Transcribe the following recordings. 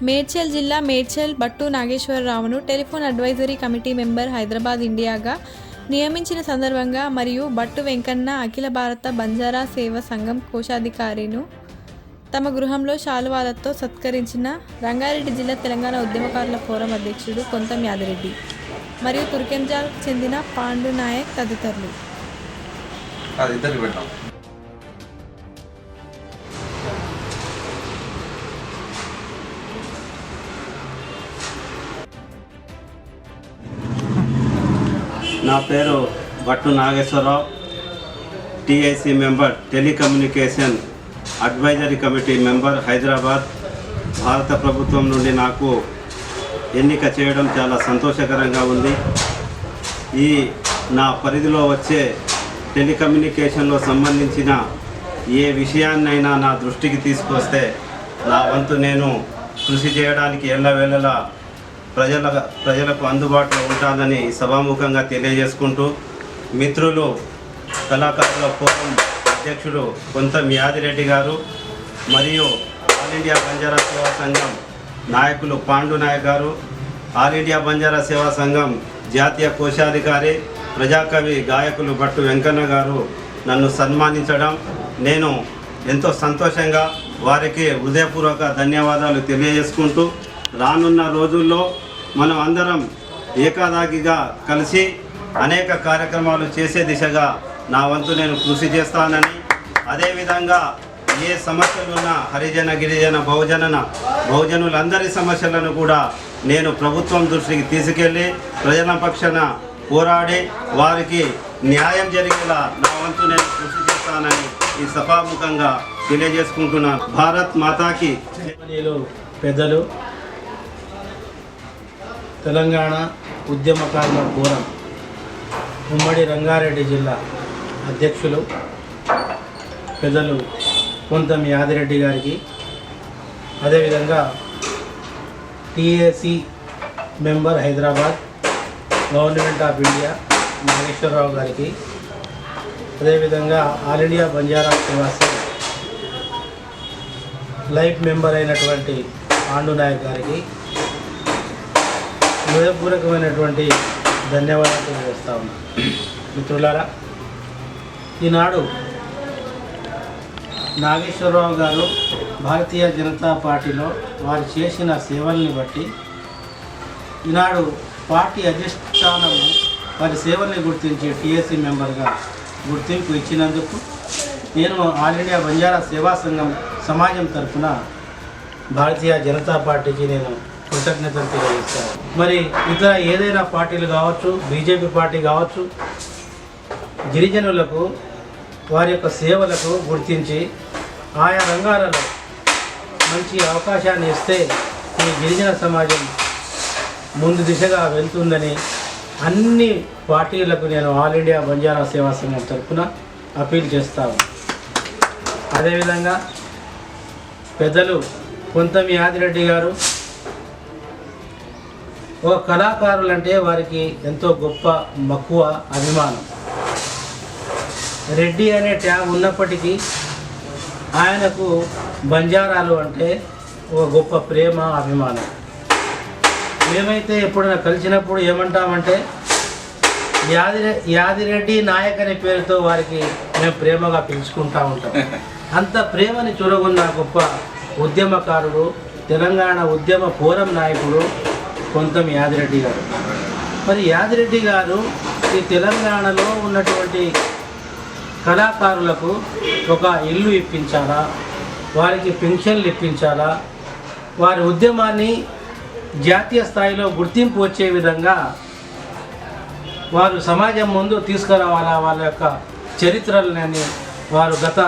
మేడ్చల్ జిల్లా Medchal Battu నాగేశ్వరరావును telephone advisory committee member Hyderabad ఇండియాగా నియమించిన సందర్భంగా మరియు బట్టు వెంకన్న అఖిల భారత బంజారా సేవ సంఘం కోశాధికారిను తమ గృహంలో శాలువాలతో సత్కరించిన రంగారెడ్డి జిల్లా తెలంగాణ ఉద్యమకారుల ఫోరం అధ్యక్షుడు కొంతం యాదిరెడ్డి మరియు తుర్కెంజాల్కు చెందిన పాండు నాయక్ తదితరులు నా పేరు Bhattu Nageswararao TIC member telecommunication advisory committee member Hyderabad. భారత ప్రభుత్వం నుండి నాకు ఎన్నిక చేయడం చాలా సంతోషకరంగా ఉంది. ఈ నా పరిధిలో వచ్చే టెలికమ్యూనికేషన్లో సంబంధించిన ఏ విషయాన్నైనా నా దృష్టికి తీసుకొస్తే నా వంతు నేను కృషి చేయడానికి ఎల్లవేళలా ప్రజల ప్రజలకు అందుబాటులో ఉంటుందని సభాముఖంగా తెలియజేసుకుంటూ మిత్రులు కళాకారుల ఫోరం అధ్యక్షుడు కొంత యాదిరెడ్డి గారు మరియు ఆల్ ఇండియా బంజారా సేవా సంఘం నాయకులు పాండు నాయక్ గారు ఆల్ ఇండియా బంజారా సేవా సంఘం జాతీయ కోశాధికారి ప్రజాకవి గాయకులు భట్టు వెంకన్న గారు నన్ను సన్మానించడం. నేను ఎంతో సంతోషంగా వారికి హృదయపూర్వక ధన్యవాదాలు తెలియజేసుకుంటూ రానున్న రోజుల్లో మనం అందరం ఏకాదాగిగా కలిసి అనేక కార్యక్రమాలు చేసే దిశగా నా వంతు నేను కృషి చేస్తానని అదేవిధంగా ఏ సమస్యలున్నా హరిజన గిరిజన బహుజన బహుజనులందరి సమస్యలను కూడా నేను ప్రభుత్వం దృష్టికి తీసుకెళ్ళి ప్రజల పక్షాన పోరాడి వారికి న్యాయం జరిగేలా నా వంతు నేను కృషి చేస్తానని ఈ సభాముఖంగా తెలియజేసుకుంటున్నాను. భారత్ మాతాకి పెద్దలు తెలంగాణ ఉద్యమకారుల ఫోరం ఉమ్మడి రంగారెడ్డి జిల్లా అధ్యక్షులు పెద్దలు కొంతం యాదిరెడ్డి గారికి. అదేవిధంగా TAC member Hyderabad government of India Nageswararao గారికి. అదేవిధంగా ఆల్ ఇండియా బంజారా సేవా లైఫ్ మెంబర్ అయినటువంటి పాండు నాయక్ గారికి. హృదయపూర్వకమైనటువంటి ధన్యవాదాలు తెలియజేస్తా ఉన్నా. మిత్రులారా ఈనాడు నాగేశ్వరరావు గారు భారతీయ జనతా పార్టీలో వారు చేసిన సేవల్ని బట్టి ఈనాడు పార్టీ అధిష్టానము వారి సేవల్ని గుర్తించి టీఎస్సీ మెంబర్గా గుర్తింపు ఇచ్చినందుకు నేను ఆల్ ఇండియా బంజారా సేవా సంఘం సమాజం తరఫున భారతీయ జనతా పార్టీకి నేను కృతజ్ఞతలు తెలియజేస్తాను మరి ఇతర ఏదైనా పార్టీలు కావచ్చు బీజేపీ పార్టీ కావచ్చు గిరిజనులకు వారి యొక్క సేవలకు గుర్తించి ఆయా రంగాలలో మంచి అవకాశాన్ని ఇస్తే ఈ గిరిజన సమాజం ముందు దిశగా వెళ్తుందని అన్ని పార్టీలకు నేను ఆల్ ఇండియా బంజారా సేవా సంఘం తరఫున అపీల్ చేస్తాను అదేవిధంగా పెద్దలు కొంతమి యాదిరెడ్డి గారు ఒక కళాకారులంటే వారికి ఎంతో గొప్ప మక్కువ అభిమానం. రెడ్డి అనే ట్యాగ్ ఉన్నప్పటికీ ఆయనకు బంజారాలు అంటే ఒక గొప్ప ప్రేమ అభిమానం. మేమైతే ఎప్పుడైనా కలిసినప్పుడు ఏమంటామంటే యాదిరె యాదిరెడ్డి నాయక్ అనే పేరుతో వారికి మేము ప్రేమగా పిలుచుకుంటా ఉంటాం. అంత ప్రేమని చూరగొన్న గొప్ప ఉద్యమకారుడు తెలంగాణ ఉద్యమ పోరం నాయకుడు కొంతం యాదిరెడ్డి గారు. మరి యాదిరెడ్డి గారు ఈ తెలంగాణలో ఉన్నటువంటి కళాకారులకు ఒక ఇల్లు ఇప్పించాలా? వారికి పెన్షన్లు ఇప్పించాలా? వారి ఉద్యమాన్ని జాతీయ స్థాయిలో గుర్తింపు వచ్చే విధంగా వారు సమాజం ముందు తీసుకురావాలా? వాళ్ళ యొక్క చరిత్రలని వారు గత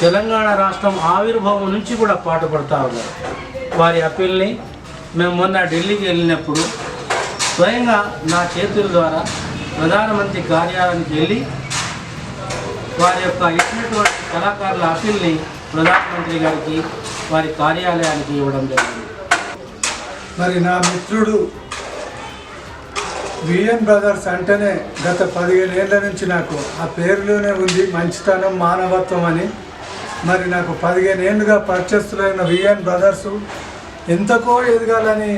తెలంగాణ రాష్ట్రం ఆవిర్భావం నుంచి కూడా పాటుపడతా ఉన్నారు. వారి అప్పీల్ని మేము మొన్న ఢిల్లీకి వెళ్ళినప్పుడు స్వయంగా నా చేతుల ద్వారా ప్రధానమంత్రి కార్యాలయానికి వెళ్ళి వారి యొక్క ఇచ్చినటువంటి కళాకారుల అప్పీల్ని ప్రధానమంత్రి గారికి వారి కార్యాలయానికి ఇవ్వడం జరిగింది. మరి నా మిత్రుడు విఎన్ బ్రదర్స్ అంటేనే గత పదిహేను ఏళ్ళ నుంచి నాకు ఆ పేరులోనే ఉంది మంచితనం మానవత్వం అని. మరి నాకు పదిహేను ఏళ్ళుగా పరిచయస్తులైన విఎన్ బ్రదర్సు ఎంతకో ఎదగాలని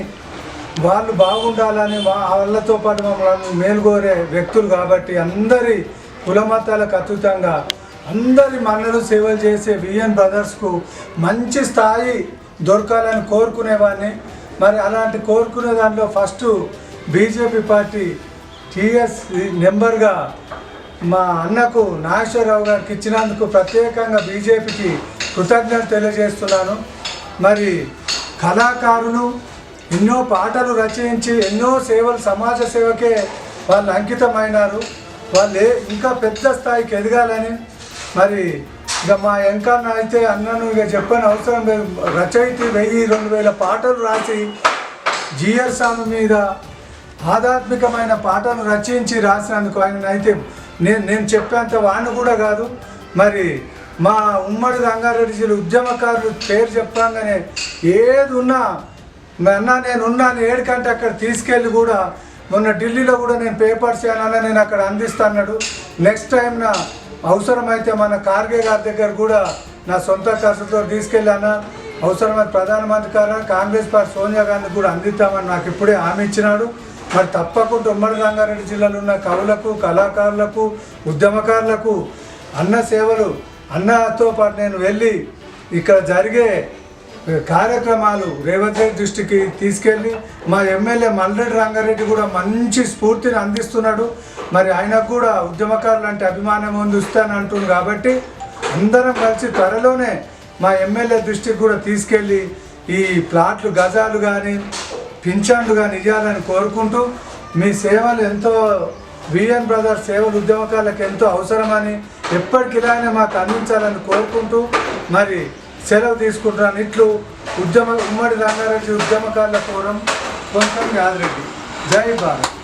వాళ్ళు బాగుండాలని వాళ్ళతో పాటు మమ్మల్ని మేలుకోరే వ్యక్తులు కాబట్టి అందరి కులమతాలకు అతీతంగా అందరి మన్నలు సేవలు చేసే విఎన్ బ్రదర్స్కు మంచి స్థాయి దొరకాలని కోరుకునేవాడిని. మరి అలాంటి కోరుకునే దాంట్లో ఫస్ట్ బీజేపీ పార్టీ టీఎస్ నెంబర్గా మా అన్నకు నాగేశ్వరరావు గారికి ఇచ్చినందుకు ప్రత్యేకంగా బీజేపీకి కృతజ్ఞతలు తెలియజేస్తున్నాను. మరి కళాకారులు ఎన్నో పాటలు రచయించి ఎన్నో సేవలు సమాజ సేవకే వాళ్ళు అంకితమైనారు. వాళ్ళు ఇంకా పెద్ద స్థాయికి ఎదగాలని మరి ఇక మా వెంకన్న అయితే అన్నను ఇక చెప్పని అవసరం లేదు. రచయిత వెయ్యి రెండు వేల పాటలు రాసి జిఆర్ స్వామి మీద ఆధ్యాత్మికమైన పాటలు రచించి రాసినందుకు ఆయన అయితే నేను నేను చెప్పేంత వాణ్ణి కూడా కాదు. మరి మా ఉమ్మడి రంగారెడ్డి జిల్లా ఉద్యమకారులు పేరు చెప్పగానే ఏది ఉన్నా అన్న నేను ఉన్నాను ఏడుకంటే అక్కడ తీసుకెళ్ళి కూడా మొన్న ఢిల్లీలో కూడా నేను పేపర్స్ చేయాలన్నా నేను అక్కడ అందిస్తాన్నాడు నెక్స్ట్ టైం నా అవసరమైతే మన కార్గే గారి దగ్గర కూడా నా సొంత ఖర్చుతో తీసుకెళ్ళాను అవసరమైన ప్రధానమంత్రి గారు కాంగ్రెస్ పార్టీ సోనియా గాంధీ కూడా అందిస్తామని నాకు ఇప్పుడే హామీ ఇచ్చినాడు. మరి తప్పకుండా ఉమ్మడి రంగారెడ్డి జిల్లాలో ఉన్న కవులకు కళాకారులకు ఉద్యమకారులకు అన్న సేవలు అన్నతో పాటు నేను వెళ్ళి ఇక్కడ జరిగే కార్యక్రమాలు రేవంత్ రెడ్డి దృష్టికి తీసుకెళ్ళి మా ఎమ్మెల్యే మల్లెడ్డి రంగారెడ్డి కూడా మంచి స్ఫూర్తిని అందిస్తున్నాడు. మరి ఆయనకు కూడా ఉద్యమకారులు అంటే అభిమానం ఉంది అంటుంది కాబట్టి అందరం కలిసి త్వరలోనే మా ఎమ్మెల్యే దృష్టికి కూడా తీసుకెళ్ళి ఈ ప్లాట్లు గజాలు కానీ పింఛన్లు కానీ ఇవ్వాలని కోరుకుంటూ మీ సేవలు ఎంతో విఎన్ బ్రదర్స్ సేవలు ఉద్యమకాలకు ఎంతో అవసరమని ఎప్పటికి మాకు అందించాలని కోరుకుంటూ మరి సెలవు తీసుకుంటున్నాను. ఇట్లు ఉద్యమ ఉమ్మడి రంగారెడ్డి ఉద్యమకారుల ఫోరం. కొంచెం యాదరెడ్డి. జై భారత్.